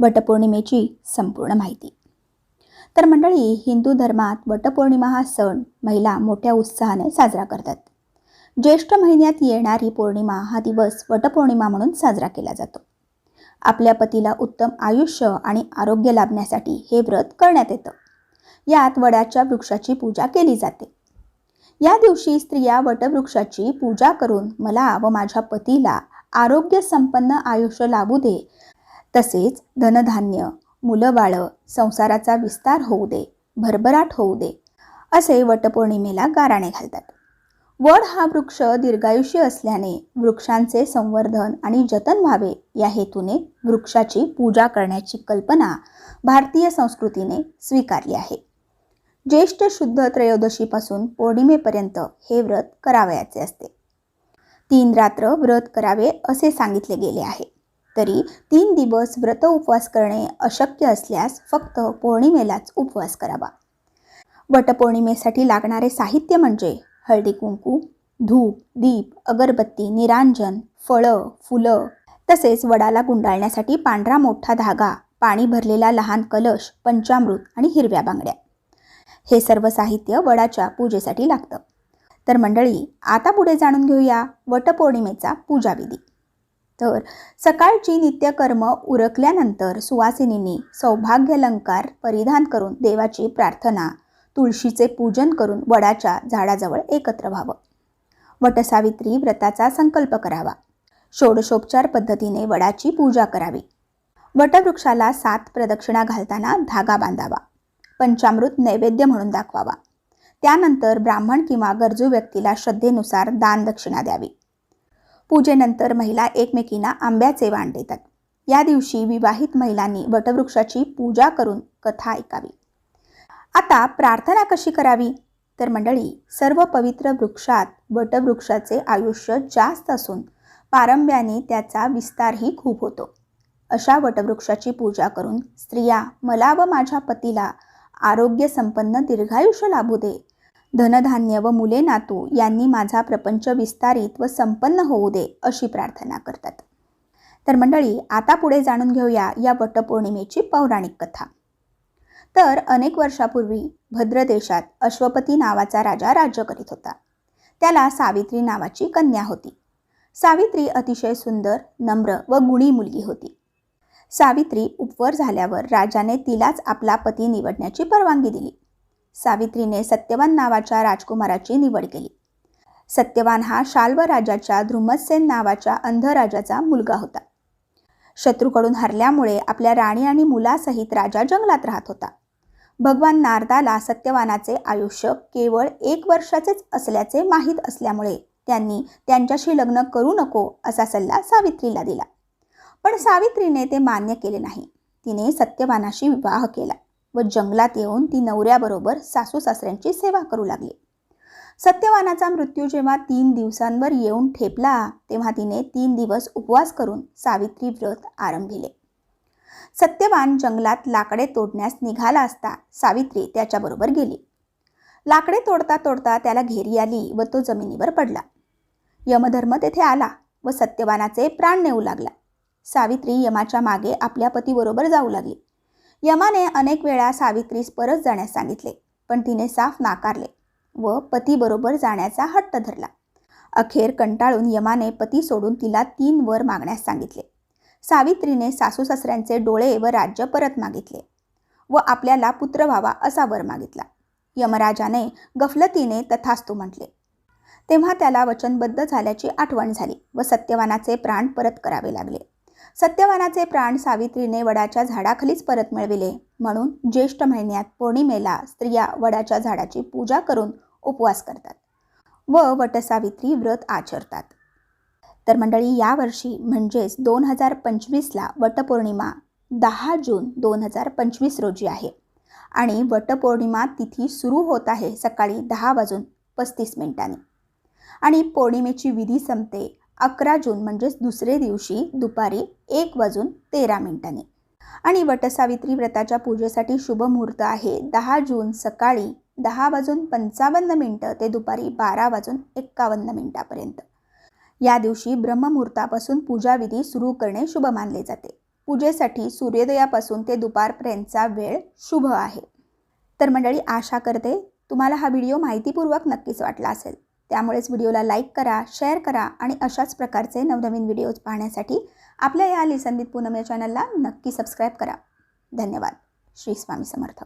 वटपौर्णिमेची संपूर्ण माहिती. तर मंडळी हिंदू धर्मात वटपौर्णिमा हा सण महिला मोठ्या उत्साहाने साजरा करतात. ज्येष्ठ महिन्यात येणारी पौर्णिमा हा दिवस वटपौर्णिमा म्हणून साजरा केला जातो. आपल्या पतीला उत्तम आयुष्य आणि आरोग्य लाभण्यासाठी हे व्रत करण्यात येतं. यात वडाच्या वृक्षाची पूजा केली जाते. या दिवशी स्त्रिया वटवृक्षाची पूजा करून मला व माझ्या पतीला आरोग्य संपन्न आयुष्य लाभू दे तसेच धनधान्य मुलं बाळं संसाराचा विस्तार होऊ दे भरभराट होऊ दे असे वटपौर्णिमेला गाराणे घालतात. वड हा वृक्ष दीर्घायुष्य असल्याने वृक्षांचे संवर्धन आणि जतन व्हावे या हेतूने वृक्षाची पूजा करण्याची कल्पना भारतीय संस्कृतीने स्वीकारली आहे. ज्येष्ठ शुद्ध त्रयोदशीपासून पौर्णिमेपर्यंत हे व्रत करावयाचे असते. तीन रात्र व्रत करावे असे सांगितले गेले आहे. तरी तीन दिवस व्रत उपवास करणे अशक्य असल्यास फक्त पौर्णिमेलाच उपवास करावा. वटपौर्णिमेसाठी लागणारे साहित्य म्हणजे हळदी कुंकू धूप दीप अगरबत्ती निरांजन फळं फुलं तसेच वडाला गुंडाळण्यासाठी पांढरा मोठा धागा पाणी भरलेला लहान कलश पंचामृत आणि हिरव्या बांगड्या. हे सर्व साहित्य वडाच्या पूजेसाठी लागतं. तर मंडळी आता पुढे जाणून घेऊया वटपौर्णिमेचा पूजाविधी. तर सकाळची नित्यकर्म उरकल्यानंतर सुवासिनींनी सौभाग्यालंकार परिधान करून देवाची प्रार्थना तुळशीचे पूजन करून वडाच्या झाडाजवळ एकत्र व्हावं. वटसावित्री व्रताचा संकल्प करावा. षोडशोपचार पद्धतीने वडाची पूजा करावी. वटवृक्षाला सात प्रदक्षिणा घालताना धागा बांधावा. पंचामृत नैवेद्य म्हणून दाखवावा. त्यानंतर ब्राह्मण किंवा गरजू व्यक्तीला श्रद्धेनुसार दान दक्षिणा द्यावी. पूजेनंतर महिला एकमेकींना आंब्याचे वाण देतात. या दिवशी विवाहित महिलांनी वटवृक्षाची पूजा करून कथा ऐकावी. आता प्रार्थना कशी करावी? तर मंडळी सर्व पवित्र वृक्षात वटवृक्षाचे आयुष्य जास्त असून पारंब्याने त्याचा विस्तारही खूप होतो. अशा वटवृक्षाची पूजा करून स्त्रिया मला व माझ्या पतीला आरोग्य संपन्न दीर्घायुष्य लाभू दे धनधान्य व मुले नातू यांनी माझा प्रपंच विस्तारित व संपन्न होऊ दे अशी प्रार्थना करतात. तर मंडळी आता पुढे जाणून घेऊया या वटपौर्णिमेची पौराणिक कथा. तर अनेक वर्षापूर्वी भद्र देशात अश्वपती नावाचा राजा राज्य करीत होता. त्याला सावित्री नावाची कन्या होती. सावित्री अतिशय सुंदर नम्र व गुणी मुलगी होती. सावित्री उपवर झाल्यावर राजाने तिलाच आपला पती निवडण्याची परवानगी दिली. सावित्रीने सत्यवान नावाच्या राजकुमाराची निवड केली. सत्यवान हा शाल्व राजाच्या ध्रुमसेन नावाच्या अंध राजाचा मुलगा होता. शत्रूकडून हरल्यामुळे आपल्या राणी आणि मुलासहित राजा जंगलात राहत होता. भगवान नारदाला सत्यवानाचे आयुष्य केवळ एक वर्षाचेच असल्याचे माहीत असल्यामुळे त्यांनी त्यांच्याशी लग्न करू नको असा सल्ला सावित्रीला दिला. पण सावित्रीने ते मान्य केले नाही. तिने सत्यवानाशी विवाह केला. व जंगलात येऊन ती नवऱ्याबरोबर सासू सासऱ्यांची सेवा करू लागली. सत्यवानाचा मृत्यू जेव्हा तीन दिवसांवर येऊन ठेपला तेव्हा तिने तीन दिवस उपवास करून सावित्री व्रत आरंभिले. सत्यवान जंगलात लाकडे तोडण्यास निघाला असता सावित्री त्याच्याबरोबर गेली. लाकडे तोडता तोडता त्याला घेरी आली व तो जमिनीवर पडला. यमधर्म तेथे आला व सत्यवानाचे प्राण नेऊ लागला. सावित्री यमाच्या मागे आपल्या पतीबरोबर जाऊ लागली. यमाने अनेक वेळा सावित्रीस परत जाण्यास सांगितले पण तिने साफ नाकारले व पतीबरोबर जाण्याचा हट्ट धरला. अखेर कंटाळून यमाने पती सोडून तिला तीन वर मागण्यास सांगितले. सावित्रीने सासू सासऱ्यांचे डोळे व राज्य परत मागितले व आपल्याला पुत्र व्हावा असा वर मागितला. यमराजाने गफलतीने तथास्तू म्हटले तेव्हा त्याला वचनबद्ध झाल्याची आठवण झाली व सत्यवानाचे प्राण परत करावे लागले. सत्यवानाचे प्राण सावित्रीने वडाच्या झाडाखालीच परत मिळविले. म्हणून ज्येष्ठ महिन्यात पौर्णिमेला स्त्रिया वडाच्या झाडाची पूजा करून उपवास करतात व वटसावित्री व्रत आचरतात. तर मंडळी यावर्षी म्हणजेच दोन हजार पंचवीसला वटपौर्णिमा दहा जून दोन हजार पंचवीस रोजी आहे आणि वटपौर्णिमा तिथी सुरू होत आहे सकाळी दहा वाजून पस्तीस मिनिटांनी. आणि पौर्णिमेची विधी संपते अकरा जून म्हणजेच दुसरे दिवशी दुपारी एक वाजून तेरा मिनिटांनी. आणि वटसावित्री व्रताच्या पूजेसाठी शुभ मुहूर्त आहे. दहा जून सकाळी दहा वाजून पंचावन्न मिनटं ते दुपारी बारा वाजून एक्कावन्न मिनटापर्यंत. या दिवशी ब्रह्ममुहूर्तापासून पूजाविधी सुरू करणे शुभ मानले जाते. पूजेसाठी सूर्योदयापासून ते दुपारपर्यंतचा वेळ शुभ आहे. तर मंडळी आशा करते तुम्हाला हा व्हिडिओ माहितीपूर्वक नक्कीच वाटला असेल. त्यामुळेच व्हिडिओला लाईक करा शेअर करा आणि अशाच प्रकारचे नवनवीन व्हिडिओज पाहण्यासाठी आपल्या या लिसनवित पूनम या चॅनलला नक्की सबस्क्राईब करा. धन्यवाद. श्री स्वामी समर्थ.